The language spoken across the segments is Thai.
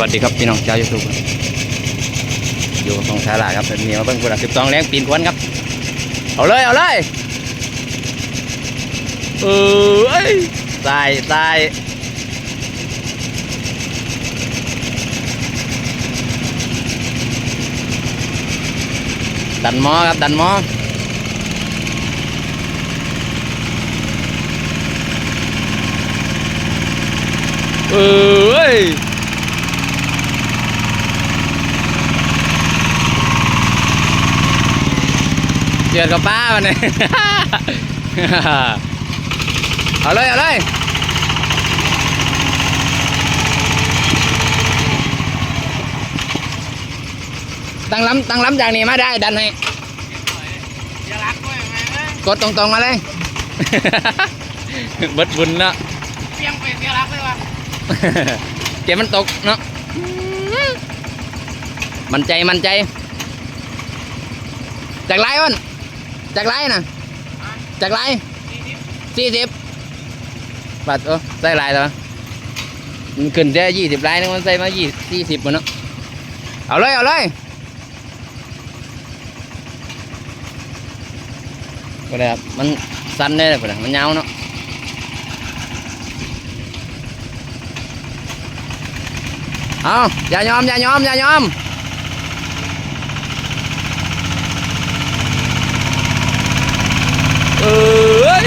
วัสดีครับพี่น้องชาวยูทูบอยู่กับตรงชาลาครับเป็นเมียมาเบิ้งกุหลาบสิบสองแรงปีนควนครับ เอาเลย เอาเลยเออเอ้ยตายตายดันหมอครับ ดันหมอเออเอ้ย เจือดกับป้ามันเนี่ยเอาเลย เอาเลยตั้งล้ำตั้งล้ำจากนี้มาได้ดันให้อย่ารักด้วยแม่เอ้ยกดตรงๆมาเลยเบิดบุญเนาะเปียงไปเสียรักเลยวะเจ็บมันตกเนาะมันใจมันใจจากไรอ้น จากไรนะจากไรสี่สิบสี่สิบบัตรโอ้ใส่ลายแล้วมันขึ้นได้ยี่สิบลายนึงมันใส่มายี่สี่สิบมันเนาะเอาเลยเอาเลยก็ได้ครับมันสั้นได้เลยพุ่นน่ะมันยาวเนาะเอาอย่ายอมอย่ายอมอย่ายอมเอ้ย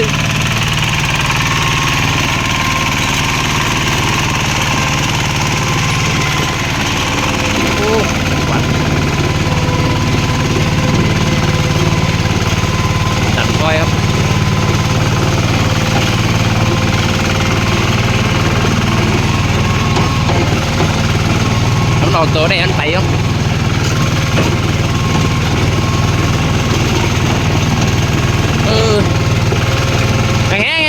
โอ้วัดดันคอยครับ มันออกตัวได้อันไปครับเออแห้